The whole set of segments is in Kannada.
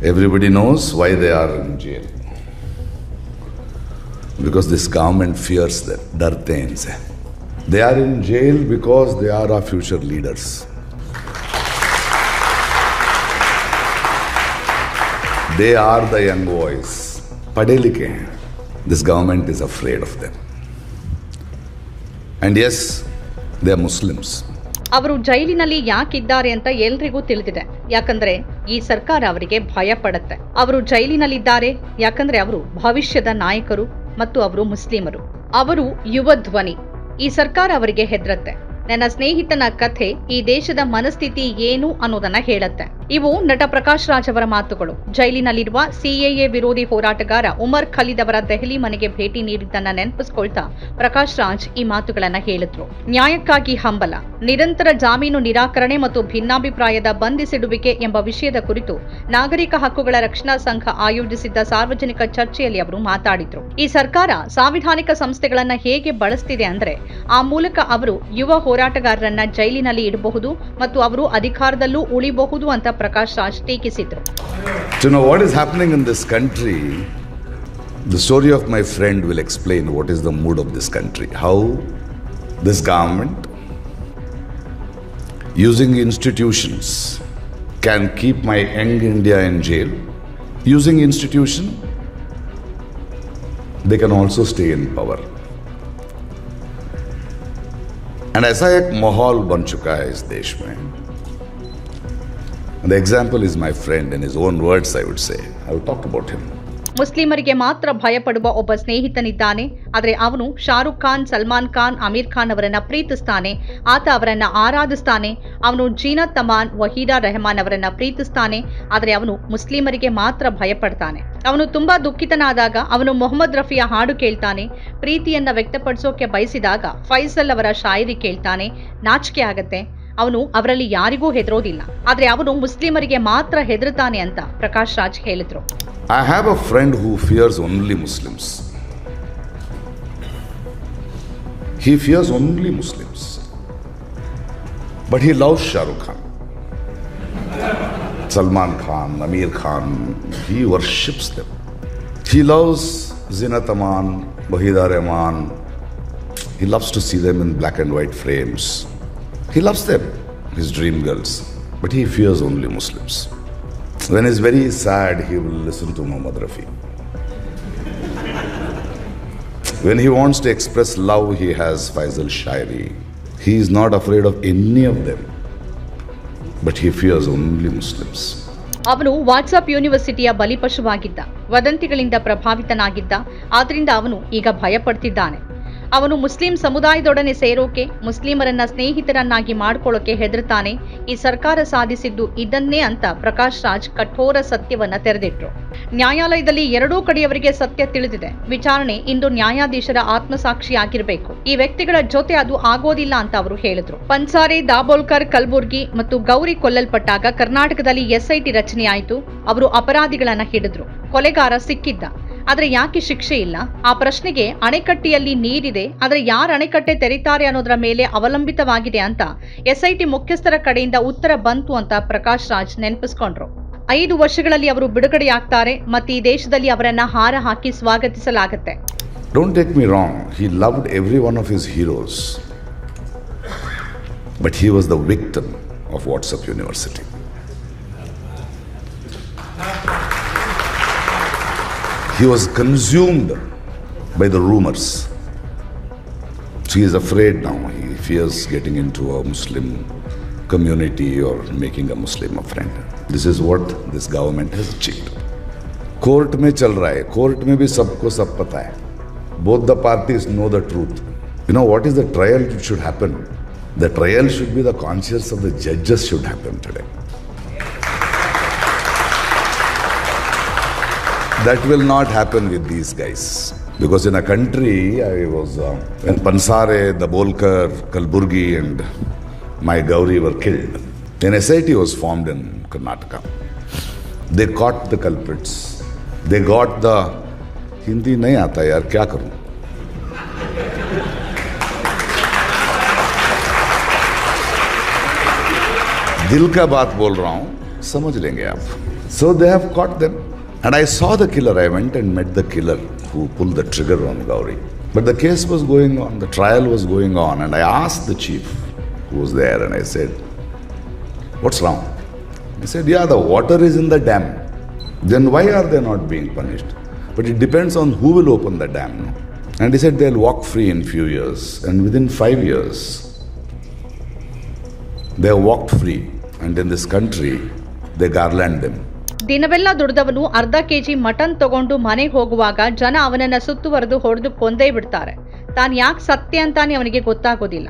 Everybody knows why they are in jail. Because this government fears them. डरते हैं इनसे They are in jail because they are our future leaders. They are the young boys. पढ़े लिखे हैं This government is afraid of them. And yes, they are Muslims. ಅವರು ಜೈಲಿನಲ್ಲಿ ಯಾಕಿದ್ದಾರೆ ಅಂತ ಎಲ್ರಿಗೂ ತಿಳಿದಿದೆ ಯಾಕಂದ್ರೆ ಈ ಸರ್ಕಾರ ಅವರಿಗೆ ಭಯ ಪಡುತ್ತೆ ಅವರು ಜೈಲಿನಲ್ಲಿದ್ದಾರೆ, ಯಾಕಂದ್ರೆ ಅವರು ಭವಿಷ್ಯದ ನಾಯಕರು ಮತ್ತು ಅವರು ಮುಸ್ಲಿಮರು. ಅವರು ಯುವ ಧ್ವನಿ. ಈ ಸರ್ಕಾರ ಅವರಿಗೆ ಹೆದರತ್ತೆ. ನನ್ನ ಸ್ನೇಹಿತನ ಕಥೆ ಈ ದೇಶದ ಮನಸ್ಥಿತಿ ಏನು ಅನ್ನೋದನ್ನ ಹೇಳುತ್ತೆ. ಇವು ನಟ ಪ್ರಕಾಶ್ ರಾಜ್ ಅವರ ಮಾತುಗಳು. ಜೈಲಿನಲ್ಲಿರುವ ಸಿಎಎ ವಿರೋಧಿ ಹೋರಾಟಗಾರ ಉಮರ್ ಖಲೀದ್ ಅವರ ದೆಹಲಿ ಮನೆಗೆ ಭೇಟಿ ನೀಡಿದ್ದನ್ನ ನೆನಪಿಸ್ಕೊಳ್ತಾ ಪ್ರಕಾಶ್ ರಾಜ್ ಈ ಮಾತುಗಳನ್ನ ಹೇಳಿದ್ರು. ನ್ಯಾಯಕ್ಕಾಗಿ ಹಂಬಲ, ನಿರಂತರ ಜಾಮೀನು ನಿರಾಕರಣೆ ಮತ್ತು ಭಿನ್ನಾಭಿಪ್ರಾಯದ ಬಂಧಿಸಿಡುವಿಕೆ ಎಂಬ ವಿಷಯದ ಕುರಿತು ನಾಗರಿಕ ಹಕ್ಕುಗಳ ರಕ್ಷಣಾ ಸಂಘ ಆಯೋಜಿಸಿದ್ದ ಸಾರ್ವಜನಿಕ ಚರ್ಚೆಯಲ್ಲಿ ಅವರು ಮಾತಾಡಿದ್ರು. ಈ ಸರ್ಕಾರ ಸಾಂವಿಧಾನಿಕ ಸಂಸ್ಥೆಗಳನ್ನ ಹೇಗೆ ಬಳಸ್ತಿದೆ ಅಂದ್ರೆ ಆ ಮೂಲಕ ಅವರು ಯುವ ಹೋರಾಟಗಾರರನ್ನ ಜೈಲಿನಲ್ಲಿ ಇಡಬಹುದು ಮತ್ತು ಅವರು ಅಧಿಕಾರದಲ್ಲೂ ಉಳಿಬಹುದು ಅಂತ ಪ್ರಕಾಶ್ ರಾಜ್ ಟೀಕಿಸಿದ್ರು To know what is happening in this country, the story of my friend will explain what is the mood of this country. How this government, using institutions, can keep my young India in jail. Using institution, they can also stay in power. And ऐसा एक माहौल बन चुका है इस देश में। The example is my friend in his own words I would say I would talk about him ಮುಸ್ಲಿಮರಿಗೆ ಮಾತ್ರ ಭಯಪಡುವ ಒಬ್ಬ ಸ್ನೇಹಿತನಿದ್ದಾನೆ. ಆದರೆ ಅವನು ಶಾರುಖ್ ಖಾನ್, ಸಲ್ಮಾನ್ ಖಾನ್ ಅಮೀರ್ ಖಾನ್ ಅವರನ್ನ ಪ್ರೀತಿಸ್ತಾನೆ. ಆತ ಅವರನ್ನ ಆರಾಧಿಸ್ತಾನೆ. ಅವನು ಜೀನಾ ತಮಾನ್, ವಹೀದಾ ರೆಹಮಾನ್ ಅವರನ್ನ ಪ್ರೀತಿಸ್ತಾನೆ. ಆದರೆ ಅವನು ಮುಸ್ಲಿಮರಿಗೆ ಮಾತ್ರ ಭಯಪಡ್ತಾನೆ. ಅವನು ತುಂಬಾ ದುಃಖಿತನಾದಾಗ ಅವನು ಮೊಹಮ್ಮದ್ ರಫಿಯ ಹಾಡು ಕೇಳ್ತಾನೆ. ಪ್ರೀತಿಯನ್ನ ವ್ಯಕ್ತಪಡಿಸೋಕೆ ಬಯಸಿದಾಗ ಫೈಸಲ್ ಅವರ ಶಾಯರಿ ಕೇಳ್ತಾನೆ. ನಾಚಿಕೆ ಆಗತ್ತೆ. ಅವನು ಅವರಲ್ಲಿ ಯಾರಿಗೂ ಹೆದರೋದಿಲ್ಲ ಆದ್ರೆ ಅವನು ಮುಸ್ಲಿಮರಿಗೆ ಮಾತ್ರ ಹೆದರುತ್ತಾನೆ ಅಂತ ಪ್ರಕಾಶ್ ರಾಜ್ ಹೇಳಿದ್ರು I have a friend who fears only Muslims. He fears only Muslims. But he loves Shah Rukh Khan. Salman Khan, Amir Khan, he worships them. He loves Zinat Aman, Wahida Rahman. He loves to see them in black and white frames. He loves them, his dream girls. But he fears only Muslims. When he's very sad, he will listen to Muhammad Rafi. When he wants to express love, he has Faisal Shairi. He is not afraid of any of them, but he fears only Muslims. ಅವನು ವಾಟ್ಸಪ್ ಯೂನಿವರ್ಸಿಟಿಯ ಬಲಿಪಶುವಾಗಿದ್ದ ವದಂತಿಗಳಿಂದ ಪ್ರಭಾವಿತನಾಗಿದ್ದ ಆದ್ರಿಂದ ಅವನು ಈಗ ಭಯಪಡ್ತಿದ್ದಾನೆ ಅವನು ಮುಸ್ಲಿಂ ಸಮುದಾಯದೊಡನೆ ಸೇರೋಕೆ, ಮುಸ್ಲಿಮರನ್ನ ಸ್ನೇಹಿತರನ್ನಾಗಿ ಮಾಡ್ಕೊಳ್ಳೋಕೆ ಹೆದರ್ತಾನೆ. ಈ ಸರ್ಕಾರ ಸಾಧಿಸಿದ್ದು ಇದನ್ನೇ ಅಂತ ಪ್ರಕಾಶ್ ರಾಜ್ ಕಠೋರ ಸತ್ಯವನ್ನ ತೆರೆದಿಟ್ರು. ನ್ಯಾಯಾಲಯದಲ್ಲಿ ಎರಡೂ ಕಡೆಯವರಿಗೆ ಸತ್ಯ ತಿಳಿದಿದೆ. ವಿಚಾರಣೆ ಇಂದು ನ್ಯಾಯಾಧೀಶರ ಆತ್ಮಸಾಕ್ಷಿಯಾಗಿರಬೇಕು. ಈ ವ್ಯಕ್ತಿಗಳ ಜೊತೆ ಅದು ಆಗೋದಿಲ್ಲ ಅಂತ ಅವರು ಹೇಳಿದ್ರು. ಪನ್ಸಾರೆ, ದಾಬೋಲ್ಕರ್, ಕಲ್ಬುರ್ಗಿ ಮತ್ತು ಗೌರಿ ಕೊಲ್ಲಲ್ಪಟ್ಟಾಗ ಕರ್ನಾಟಕದಲ್ಲಿ ಎಸ್ಐಟಿ ರಚನೆಯಾಯಿತು. ಅವರು ಅಪರಾಧಿಗಳನ್ನ ಹಿಡಿದ್ರು. ಕೊಲೆಗಾರ ಸಿಕ್ಕಿದ್ದ. ಆದ್ರೆ ಯಾಕೆ ಶಿಕ್ಷೆ ಇಲ್ಲ? ಆ ಪ್ರಶ್ನೆಗೆ ಅಣೆಕಟ್ಟೆಯಲ್ಲಿ ನೀರಿದೆ, ಆದ್ರೆ ಯಾರು ಅಣೆಕಟ್ಟೆ ತೆರೀತಾರೆ ಅನ್ನೋದರ ಮೇಲೆ ಅವಲಂಬಿತವಾಗಿದೆ ಅಂತ ಎಸ್ಐಟಿ ಮುಖ್ಯಸ್ಥರ ಕಡೆಯಿಂದ ಉತ್ತರ ಬಂತು ಅಂತ ಪ್ರಕಾಶ್ ರಾಜ್ ನೆನಪಿಸ್ಕೊಂಡ್ರು. ಐದು ವರ್ಷಗಳಲ್ಲಿ ಅವರು ಬಿಡುಗಡೆಯಾಗ್ತಾರೆ, ಮತ್ತೆ ಈ ದೇಶದಲ್ಲಿ ಅವರನ್ನ ಹಾರ ಹಾಕಿ ಸ್ವಾಗತಿಸಲಾಗುತ್ತೆ. Don't take me wrong he loved every one of his heroes But he was the victim of WhatsApp University. He was consumed by the rumors. So he is afraid now. He fears getting into a Muslim community or making a Muslim a friend. This is what this government has achieved. Court में चल रहा है कोर्ट में भी सबको सब पता है both the parties know the truth you know what is the trial should happen the trial should be the conscious of the जजेस should happen today that will not happen with these guys because in a country i was uh, when pansare dabolkar kalburgi and my gauri were killed an sit was formed in karnataka they caught the culprits they got the Hindi नहीं आता यार क्या करूं दिल का बात बोल रहा हूं समझ लेंगे आप So they have caught them. and I saw the killer. I went and met the killer who pulled the trigger on Gauri. But the case was going on, the trial was going on, and I asked the chief who was there and I said, What's wrong? He said, Yeah, the water is in the dam. Then why are they not being punished? But it depends on who will open the dam. And he said they'll walk free in few years. And within five years, they walked free. And in this country, they garland them. ದಿನವೆಲ್ಲ ದುಡಿದವನು ಅರ್ಧ ಕೆಜಿ ಮಟನ್ ತಗೊಂಡು ಮನೆಗೆ ಹೋಗುವಾಗ ಜನ ಅವನನ್ನ ಸುತ್ತುವರೆದು ಹೊಡೆದು ಕೊಂದೇ ಬಿಡ್ತಾರೆ. ತಾನು ಯಾಕೆ ಸತ್ಯ ಅಂತಾನೆ ಅವನಿಗೆ ಗೊತ್ತಾಗೋದಿಲ್ಲ.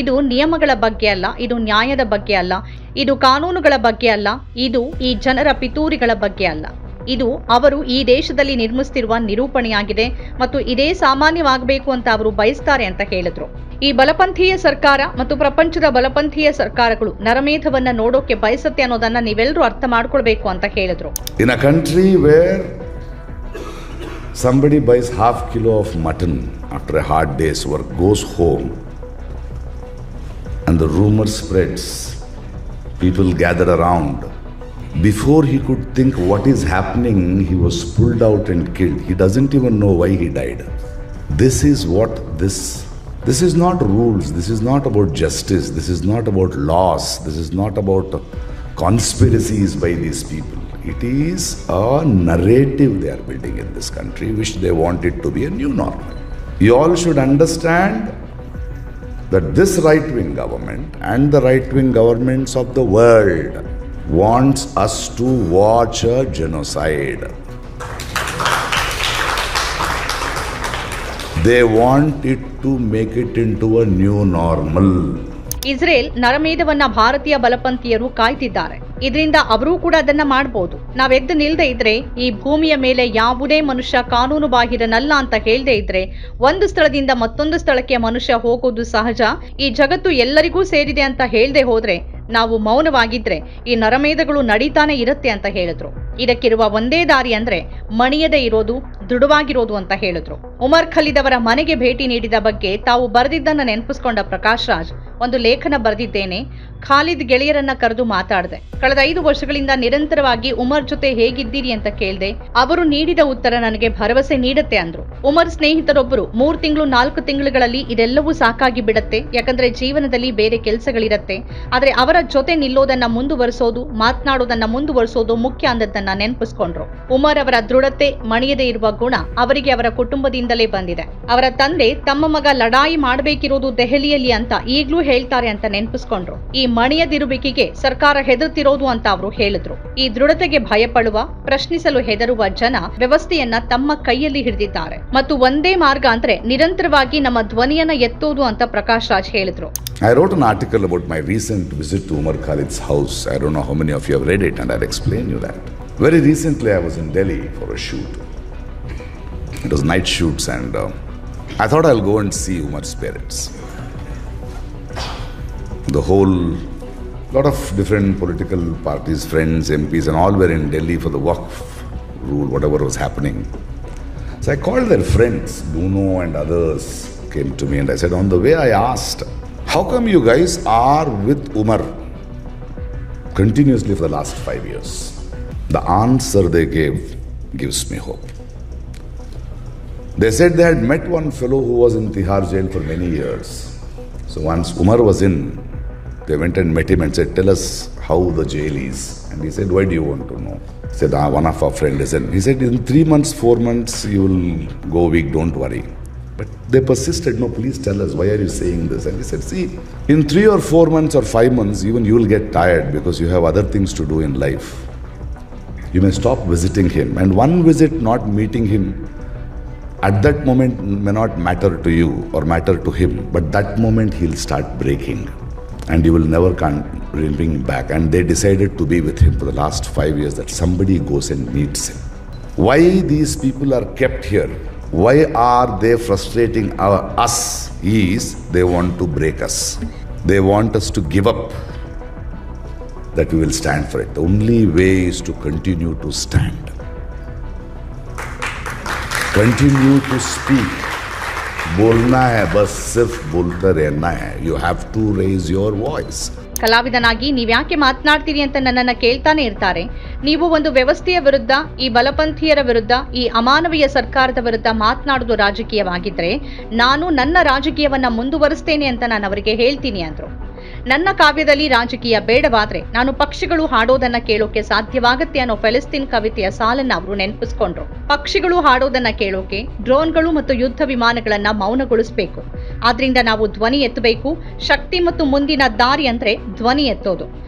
ಇದು ನಿಯಮಗಳ ಬಗ್ಗೆ ಅಲ್ಲ, ಇದು ನ್ಯಾಯದ ಬಗ್ಗೆ ಅಲ್ಲ, ಇದು ಕಾನೂನುಗಳ ಬಗ್ಗೆ ಅಲ್ಲ, ಇದು ಈ ಜನರ ಪಿತೂರಿಗಳ ಬಗ್ಗೆ ಅಲ್ಲ. ಇದು ಅವರು ಈ ದೇಶದಲ್ಲಿ ನಿರ್ಮಿಸುತ್ತಿರುವ ನಿರೂಪಣೆಯಾಗಿದೆ ಮತ್ತು ಇದೇ ಸಾಮಾನ್ಯವಾಗಬೇಕು ಅಂತ ಅವರು ಬಯಸ್ತಾರೆ ಅಂತ ಹೇಳಿದ್ರು ಈ ಬಲಪಂಥೀಯ ಸರ್ಕಾರ ಮತ್ತು ಪ್ರಪಂಚದ ಬಲಪಂಥೀಯ ಸರ್ಕಾರಗಳು ನರಮೇಧವನ್ನ ನೋಡೋಕೆ ಬಯಸುತ್ತೆ ಅನ್ನೋದನ್ನ ನೀವೆಲ್ಲರೂ ಅರ್ಥ ಮಾಡ್ಕೊಳ್ಬೇಕು ಅಂತ ಹೇಳಿದ್ರು in a country where somebody buys half kilo of mutton after a hard day's work, goes home, and the rumor spreads, people gather around. Before he could think what is happening, he was pulled out and killed. He doesn't even know why he died. This is what this this is not rules, this is not about justice, this is not about laws, this is not about conspiracies by these people. It is a narrative they are building in this country, which they want it to be a new normal. You all should understand that this right wing government and the right wing governments of the world wants us to watch a genocide. They want it to make it into a new normal. Israel ನರಮೇಧವನ್ನ ಭಾರತೀಯ ಬಲಪಂಥೀಯರು ಕಾಯ್ತಿದ್ದಾರೆ ಇದರಿಂದ ಅವರೂ ಕೂಡ ಅದನ್ನ ಮಾಡಬಹುದು ನಾವೆದ್ದು ನಿಲ್ದೇ ಇದ್ರೆ, ಈ ಭೂಮಿಯ ಮೇಲೆ ಯಾವುದೇ ಮನುಷ್ಯ ಕಾನೂನು ಬಾಹಿರನಲ್ಲ ಅಂತ ಹೇಳದೆ ಇದ್ರೆ, ಒಂದು ಸ್ಥಳದಿಂದ ಮತ್ತೊಂದು ಸ್ಥಳಕ್ಕೆ ಮನುಷ್ಯ ಹೋಗೋದು ಸಹಜ ಈ ಜಗತ್ತು ಎಲ್ಲರಿಗೂ ಸೇರಿದೆ ಅಂತ ಹೇಳದೆ ಹೋದ್ರೆ ನಾವು ಮೌನವಾಗಿದ್ರೆ ಈ ನರಮೇಧಗಳು ನಡೀತಾನೆ ಇರುತ್ತೆ ಅಂತ ಹೇಳಿದ್ರು. ಇದಕ್ಕಿರುವ ಒಂದೇ ದಾರಿ ಅಂದ್ರೆ ಮಣಿಯದೆ ಇರೋದು, ದೃಢವಾಗಿರೋದು ಅಂತ ಹೇಳಿದ್ರು. ಉಮರ್ ಖಲೀದ್ ಅವರ ಮನೆಗೆ ಭೇಟಿ ನೀಡಿದ ಬಗ್ಗೆ ತಾವು ಬರೆದಿದ್ದನ್ನ ನೆನಪಿಸ್ಕೊಂಡ ಪ್ರಕಾಶ್ ರಾಜ್ ಒಂದು ಲೇಖನ ಬರೆದಿದ್ದೇನೆ. ಖಾಲಿದ್ ಗೆಳೆಯರನ್ನ ಕರೆದು ಮಾತಾಡಿದೆ. ಕಳೆದ ಐದು ವರ್ಷಗಳಿಂದ ನಿರಂತರವಾಗಿ ಉಮರ್ ಜೊತೆ ಹೇಗಿದ್ದೀರಿ ಅಂತ ಕೇಳ್ದೆ. ಅವರು ನೀಡಿದ ಉತ್ತರ ನನಗೆ ಭರವಸೆ ನೀಡುತ್ತೆ ಅಂದ್ರು. ಉಮರ್ ಸ್ನೇಹಿತರೊಬ್ಬರು ಮೂರ್ ತಿಂಗಳು ನಾಲ್ಕು ತಿಂಗಳುಗಳಲ್ಲಿ ಇದೆಲ್ಲವೂ ಸಾಕಾಗಿ ಬಿಡತ್ತೆ. ಯಾಕಂದ್ರೆ ಜೀವನದಲ್ಲಿ ಬೇರೆ ಕೆಲಸಗಳಿರತ್ತೆ. ಆದ್ರೆ ಅವರ ಜೊತೆ ನಿಲ್ಲೋದನ್ನ ಮುಂದುವರಿಸೋದು, ಮಾತನಾಡೋದನ್ನ ಮುಂದುವರಿಸೋದು ಮುಖ್ಯ ಅಂದದ್ದನ್ನ ನೆನಪಿಸ್ಕೊಂಡ್ರು. ಉಮರ್ ಅವರ ದೃಢತೆ ಮಣಿಯದೆ ಇರುವ ಗುಣ ಅವರಿಗೆ ಅವರ ಕುಟುಂಬದಿಂದಲೇ ಬಂದಿದೆ. ಅವರ ತಂದೆ ತಮ್ಮ ಮಗ ಲಡಾಯಿ ಮಾಡಬೇಕಿರೋದು ದೆಹಲಿಯಲ್ಲಿ ಅಂತ ಈಗ್ಲೂ ಹೇಳ್ತಾರೆ ಅಂತ ನೆನಪಿಸ್ಕೊಂಡ್ರು ಈ ಮಣಿಯದಿರುವಿಕೆಗೆ ಸರ್ಕಾರ ಹೆದರುತ್ತಿರೋದು ಅಂತ ಅವರು ಹೇಳಿದ್ರು ಈ ದೃಢತೆಗೆ ಭಯಪಡುವ ಪ್ರಶ್ನಿಸಲು ಹೆದರುವ ಜನ ವ್ಯವಸ್ಥೆಯನ್ನ ತಮ್ಮ ಕೈಯಲ್ಲಿ ಹಿಡಿದಿದ್ದಾರೆ ಮತ್ತು ಒಂದೇ ಮಾರ್ಗ ಅಂದ್ರೆ ನಿರಂತರವಾಗಿ ನಮ್ಮ ಧ್ವನಿಯನ್ನ ಎತ್ತೋದು ಅಂತ ಪ್ರಕಾಶ್ ರಾಜ್ ಹೇಳಿದ್ರು I wrote an article about my recent visit to Umar Khalid's house. I don't know how many of you have read it, and I'll explain you that. Very recently, I was in Delhi for a shoot. It was night shoots, and uh, I thought I'll go and see Umar's parents. The whole lot of different political parties, friends, MPs, and all were in Delhi for the Waqf rule, whatever was happening. So I called their friends, Bruno and others came to me, and I said, on the way, I asked, How come you guys are with Umar continuously for the last five years? The answer they gave gives me hope. They said they had met one fellow who was in Tihar jail for many years. So once Umar was in, they went and met him and said, Tell us how the jail is. And he said, Why do you want to know? He said, ah, One of our friends is in. He said, In three months, four months, you will go weak, don't worry. But they persisted, No, please tell us, why are you saying this? And he said, See, in three or four months or five months, even you will get tired because you have other things to do in life. You may stop visiting him. And one visit, not meeting him, at that moment may not matter to you or matter to him, but that moment he'll start breaking and you will never can't bring him back. And they decided to be with him for the last five years that somebody goes and meets him. Why these people are kept here? Why are they frustrating our, us? Is they want to break us. They want us to give up that we will stand for it. The only way is to continue to stand, continue to speak ಬೋಲ್ನಾ ಹೈ ಬಸ್ ಸಿರ್ಫ್ ಬೋಲ್ತಾ high you have to raise your voice ಕಲಾವಿದನಾಗಿ ನೀವ್ಯಾಕೆ ಮಾತನಾಡ್ತೀರಿ ಅಂತ ನನ್ನನ್ನು ಕೇಳ್ತಾನೆ ಇರ್ತಾರೆ. ನೀವು ಒಂದು ವ್ಯವಸ್ಥೆಯ ವಿರುದ್ಧ, ಈ ಬಲಪಂಥೀಯರ ವಿರುದ್ಧ, ಈ ಅಮಾನವೀಯ ಸರ್ಕಾರದ ವಿರುದ್ಧ ಮಾತನಾಡೋದು ರಾಜಕೀಯವಾಗಿದ್ದರೆ ನಾನು ನನ್ನ ರಾಜಕೀಯವನ್ನು ಮುಂದುವರಿಸ್ತೇನೆ ಅಂತ ನಾನು ಅವರಿಗೆ ಹೇಳ್ತೀನಿ ಅಂದರು. ನನ್ನ ಕಾವ್ಯದಲ್ಲಿ ರಾಜಕೀಯ ಬೇಡವಾದ್ರೆ ನಾನು ಪಕ್ಷಿಗಳು ಹಾಡೋದನ್ನ ಕೇಳೋಕೆ ಸಾಧ್ಯವಾಗತ್ತೆ ಅನ್ನೋ ಫೆಲಿಸ್ತೀನ್ ಕವಿತೆಯ ಸಾಲನ್ನ ಅವರು ನೆನಪಿಸ್ಕೊಂಡ್ರು. ಪಕ್ಷಿಗಳು ಹಾಡೋದನ್ನ ಕೇಳೋಕೆ ಡ್ರೋನ್ಗಳು ಮತ್ತು ಯುದ್ಧ ವಿಮಾನಗಳನ್ನ ಮೌನಗೊಳಿಸಬೇಕು. ಆದ್ರಿಂದ ನಾವು ಧ್ವನಿ ಎತ್ತಬೇಕು, ಶಕ್ತಿ ಮತ್ತು ಮುಂದಿನ ದಾರಿ ಅಂದ್ರೆ ಧ್ವನಿ ಎತ್ತೋದು.